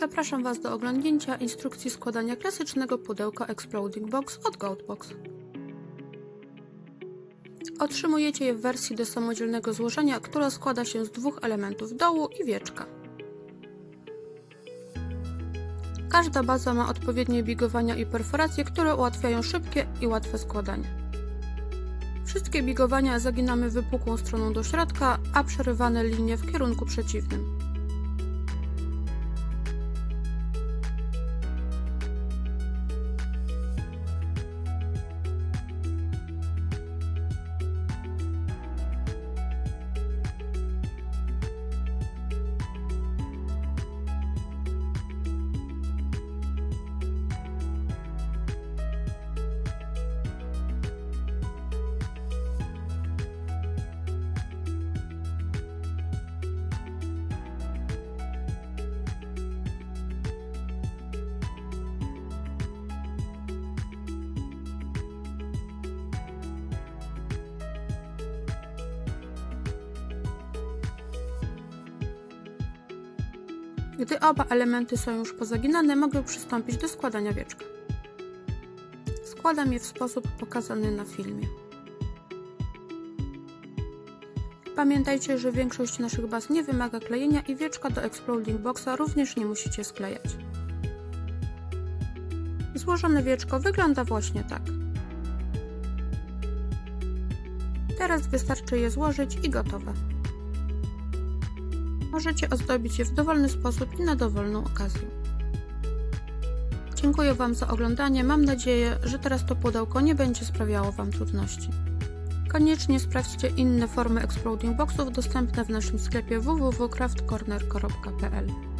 Zapraszam Was do oglądnięcia instrukcji składania klasycznego pudełka Exploding Box od Goatbox. Otrzymujecie je w wersji do samodzielnego złożenia, która składa się z dwóch elementów dołu i wieczka. Każda baza ma odpowiednie bigowania i perforacje, które ułatwiają szybkie i łatwe składanie. Wszystkie bigowania zaginamy wypukłą stroną do środka, a przerywane linie w kierunku przeciwnym. Gdy oba elementy są już pozaginane, mogę przystąpić do składania wieczka. Składam je w sposób pokazany na filmie. Pamiętajcie, że większość naszych baz nie wymaga klejenia i wieczka do Exploding Boxa również nie musicie sklejać. Złożone wieczko wygląda właśnie tak. Teraz wystarczy je złożyć i gotowe. Możecie ozdobić je w dowolny sposób i na dowolną okazję. Dziękuję Wam za oglądanie. Mam nadzieję, że teraz to pudełko nie będzie sprawiało Wam trudności. Koniecznie sprawdźcie inne formy Exploding Boxów dostępne w naszym sklepie www.craftcorner.pl